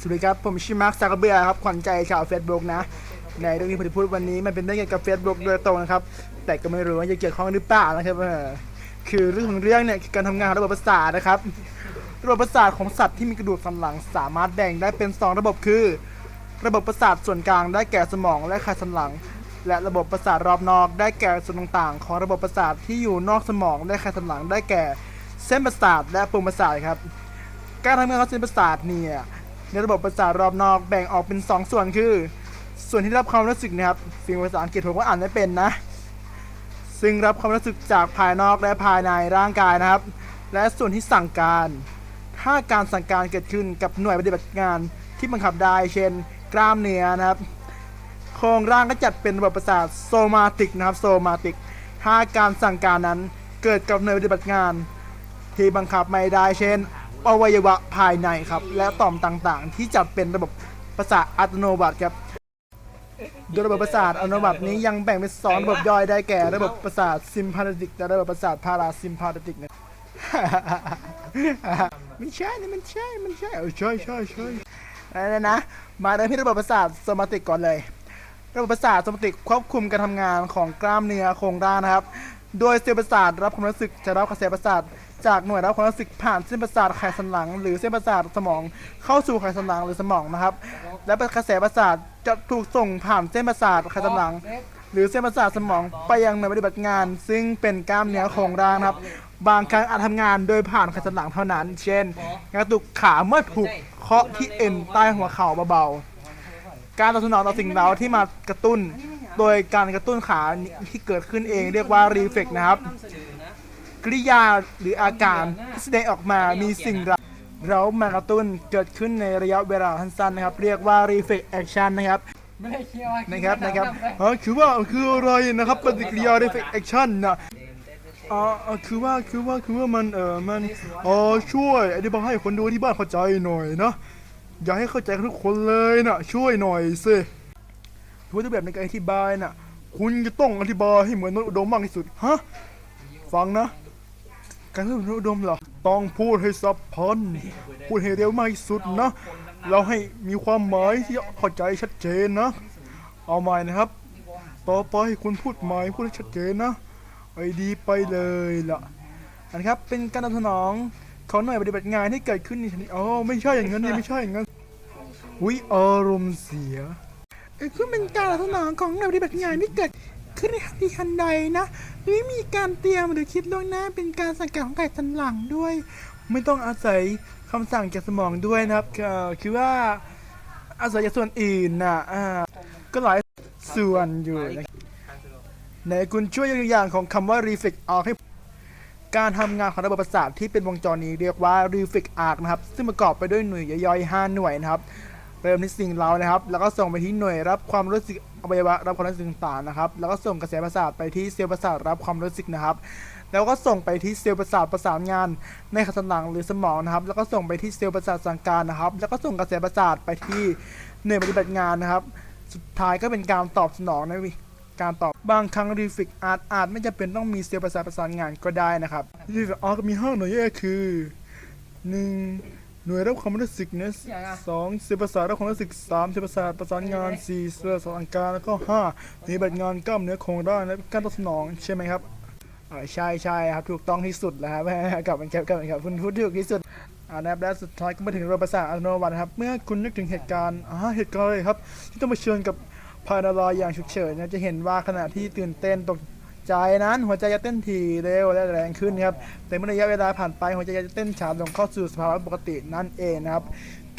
สวัสดีครับ ผมชื่อมาร์คซากเบียครับ ขวัญใจชาวเฟซบุ๊กนะ ในเรื่องที่ผมจะพูดวันนี้มันเป็นเรื่องเกี่ยวกับเฟซบุ๊กโดยตรงนะครับ แต่ก็ไม่รู้ว่าจะเกี่ยวข้องหรือเปล่านะครับคือเรื่องของเรื่องเนี่ยคือการทำงานของระบบประสาทนะครับ ระบบประสาทของสัตว์ที่มีกระดูกสันหลัง สามารถแบ่งได้เป็น 2 ระบบคือ ระบบประสาทส่วนกลางได้แก่สมองและไขสันหลัง และระบบประสาทรอบนอกได้แก่ส่วนต่างๆ ของระบบประสาทที่อยู่นอกสมองและไขสันหลังได้แก่ เส้นประสาทและปุ่มประสาทครับ การทำงานของเส้นประสาทเนี่ย ในระบบประสาทรอบนอกแบ่งออกเป็น 2 ส่วนคือ ส่วนที่รับความรู้สึกนะครับสิ่งภาษาอังกฤษผมก็อ่านไม่เป็นนะ ซึ่งรับความรู้สึกจากภายนอกและภายในร่างกายนะครับ และส่วนที่สั่งการ ถ้าการสั่งการเกิดขึ้นกับหน่วยปฏิบัติงานที่บังคับได้ เช่น กล้ามเนื้อนะครับ โครงร่างก็จัดเป็นระบบประสาทโซมาติกนะครับโซมาติกถ้าการสั่งการนั้นเกิดกับหน่วยปฏิบัติงาน ที่บังคับไม่ได้เช่นอวัยวะภายในครับ และต่อมต่างๆ ที่จัดเป็นระบบประสาทอัตโนมัติครับโดยระบบประสาทอัตโนมัตินี้ยังแบ่งเป็นสองระบบย่อยได้แก่ระบบประสาทซิมพาเทติกและระบบประสาทพาราซิมพาเทติกนะไม่ใช่นี่มันใช่ มันใช่เออใช่ใช่ใช่นะนะ มาเริ่มที่ระบบประสาทสมาติกก่อนเลย ระบบประสาทสมติกควบคุมการทำงานของกล้ามเนื้อโครงร่างนะครับ โดยเซลล์ประสาทรับความรู้สึกจะรับกระแสประสาท จากหน่วยรับความรู้สึกผ่านเส้นประสาทไขสันหลัง หรือเส้นประสาทสมองเข้าสู่ไขสันหลังหรือสมองนะครับ และกระแสประสาทจะถูกส่งผ่านเส้นประสาทไขสันหลัง หรือเส้นประสาทสมองไปยังหน่วยปฏิบัติงาน ซึ่งเป็นกล้ามเนื้อโครงร่างครับ บางครั้งอาจทำงานโดยผ่านไขสันหลังเท่านั้น เช่นกระตุกขาเมื่อถูกเคาะที่เอ็นใต้หัวเข่าเบาๆการตอบสนองต่อสิ่งเร้าที่มากระตุ้น โดยการกระตุ้นขาที่เกิดขึ้นเองเรียกว่ารีเฟกนะครับ กริยาหรืออาการที่แสดงออกมามีสิ่งเร้าเรามากระตุ้นเกิดขึ้นในระยะเวลาสั้นๆนะครับ เรียกว่า reflex action นะครับไม่ได้เคี้ยวอะนะครับนะครับอ๋อคือว่าคืออะไรนะครับปฏิกิริยา reflex action นะอ๋ออ๋อคือว่าคือว่าคือว่ามันเออมันอ๋อช่วยอธิบายให้คนดูที่บ้านเข้าใจหน่อยนะอย่าให้เข้าใจกันทุกคนเลยนะช่วยหน่อยสิรูปแบบในการอธิบายน่ะคุณจะต้องอธิบายให้เหมือนมนุษย์อุดมมากที่สุดฮะฟังนะ การพูดมนุษย์อุดมเหรอ ต้องพูดให้สับพันพูดให้เร็วมากที่สุดนะ เราให้มีความหมายที่เข้าใจชัดเจนนะ เอาใหม่นะครับ ต่อไปคุณพูดใหม่พูดให้ชัดเจนนะ ไอดีไปเลยล่ะ อันครับเป็นการตอบสนองของหน่วยปฏิบัติงานที่เกิดขึ้นในชนิดอ๋อไม่ใช่อย่างนั้นนี่ไม่ใช่อย่างนั้นอุ้ยอารมณ์เสียเอ้ยคือเป็นการตอบสนองของหน่วยปฏิบัติงานที่เกิด ขึ้นในทันทีทันใดนะไม่มีการเตรียมหรือคิดล่วงหน้าเป็นการสังเกตของไก่สันหลังด้วย ไม่ต้องอาศัยคำสั่งจากสมองด้วยนะครับคือว่าอาศัยจากส่วนอื่นนะอ่าก็หลายส่วนอยู่นะไหนคุณช่วยยกตัวอย่างของคำว่า reflex arc ให้การทำงานของระบบประสาทที่เป็นวงจรนี้เรียกว่า reflex arc นะครับ ซึ่งประกอบไปด้วยหน่วยย่อยๆ 5 หน่วยนะครับ เริ่มที่สิ่งเรานะครับ แล้วก็ส่งไปที่หน่วยรับความรู้สึกอวัยวะรับความรู้สึกต่างๆนะครับ แล้วก็ส่งกระแสประสาทไปที่เซลล์ประสาทรับความรู้สึกนะครับ แล้วก็ส่งไปที่เซลล์ประสาทประสานงานในขันสันหลังหรือสมองนะครับ แล้วก็ส่งไปที่เซลล์ประสาทสังการนะครับ แล้วก็ส่งกระแสประสาทไปที่หน่วยปฏิบัติงานนะครับ สุดท้ายก็เป็นการตอบสนองในวิการตอบบางครั้งรีฟิกอาจอาจไม่จำเป็นต้องมีเซลล์ประสาทประสานงานก็ได้นะครับรีฟิกอาร์ก็มีห้าหน่วยย่อยคือหนึ่ง หน่วยรับความรู้สึกเนสสองเซลล์ประสาทรับความรู้สึกสามเซลล์ประสาทประสานงานสี่เซลล์ประสานการแล้วก็ห้าหน่วยปฏิบัติงานกล้ามเนื้อโครงร่างและการตอบสนองใช่ไหมครับอ่าใช่ใช่ครับถูกต้องที่สุดแล้วครับกลับมาครับกลับมาครับคุณพูดถูกที่สุดอ่านะครับและสุดท้ายก็มาถึงระบบประสาทอัตโนมัตินะครับ เมื่อคุณนึกถึงเหตุการณ์อ่าเหตุการณ์เลยครับ ที่ต้องเผชิญกับพาราลอยอย่างฉุกเฉินนะจะเห็นว่าขณะที่ตื่นเต้นตก ใจนั้นหัวใจจะเต้นถี่เร็วและแรงขึ้นครับแต่เมื่อระยะเวลาผ่านไปหัวใจจะเต้นช้าลงเข้าสู่สภาวะปกตินั่นเองนะครับ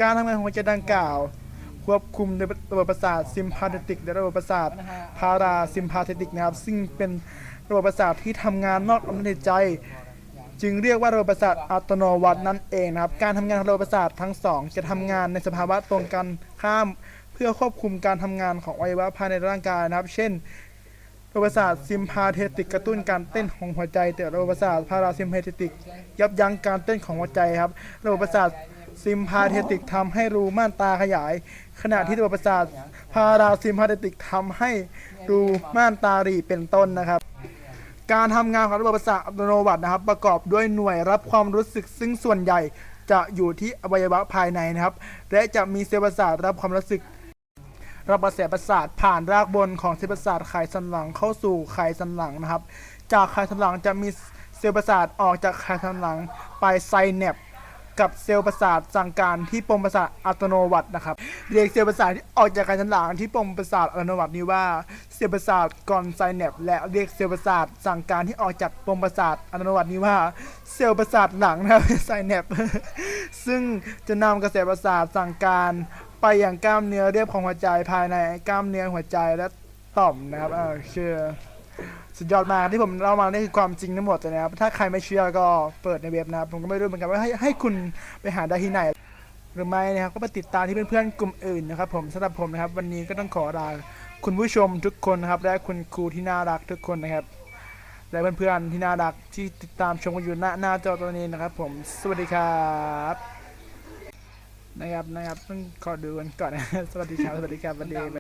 การทำงานของหัวใจดังกล่าว ควบคุมโดยระบบประสาทซิมพาเทติกและระบบประสาทพาราซิมพาเทติกนะครับ ซึ่งเป็นระบบประสาทที่ทำงานนอกอำนาจใจ จึงเรียกว่าระบบประสาทอัตโนมัตินั่นเองนะครับ การทำงานของระบบประสาททั้งสองจะทำงานในสภาวะตรงกันข้าม เพื่อควบคุมการทำงานของอวัยวะภายในร่างกายนะครับ เช่น ระบบประสาทซิมพาเทติกกระตุ้นการเต้นของหัวใจ แต่ระบบประสาทพาราซิมพาเทติก ยับยั้งการเต้นของหัวใจครับ ระบบประสาทซิมพาเทติกทำให้รูม่านตาขยาย ขณะที่ระบบประสาทพาราซิมพาเทติกทำให้รูม่านตาหรีเป็นต้นนะครับ การทำงานของระบบประสาทอัตโนมัตินะครับ ประกอบด้วยหน่วยรับความรู้สึกซึ่งส่วนใหญ่จะอยู่ที่อวัยวะภายในนะครับ และจะมีเซลล์ประสาทรับความรู้สึก รับกระแสประสาทผ่านรากบนของเซลล์ประสาทไขสันหลังเข้าสู่ไขสันหลังนะครับ จากไขสันหลังจะมีเซลล์ประสาทออกจากไขสันหลังไปไซแนปกับเซลล์ประสาทสั่งการที่ปมประสาทอัตโนมัตินะครับ เรียกเซลล์ประสาทที่ออกจากไขสันหลังที่ปมประสาทอัตโนมัตินี้ว่าเซลล์ประสาทก่อนไซแนปและเรียกเซลล์ประสาทสั่งการที่ออกจากปมประสาทอัตโนมัตินี้ว่าเซลล์ประสาทหลังนะครับไซแนปซึ่งจะนำกระแสประสาทสั่งการ ไปอย่างกล้ามเนื้อเรียบของหัวใจภายในกล้ามเนื้อหัวใจและต่อมนะครับเออคือสุดยอดมากที่ผมเล่ามานี่คือความจริงทั้งหมดเลยนะครับ ถ้าใครไม่เชื่อก็เปิดในเว็บนะครับ ผมก็ไม่รู้เหมือนกันว่าให้ให้คุณไปหาได้ที่ไหน หรือไม่นะครับก็ไปติดตามที่เพื่อนๆกลุ่มอื่นนะครับ ผมสำหรับผมนะครับ วันนี้ก็ต้องขอลาคุณผู้ชมทุกคนนะครับ และคุณครูที่น่ารักทุกคนนะครับ และเพื่อนๆที่น่ารักที่ติดตามชมกันอยู่หน้าหน้าจอตัวนี้นะครับ ผมสวัสดีครับ นะครับนะครับต้องขอดูกันก่อนนะ สวัสดีครับ สวัสดีครับสวัสดี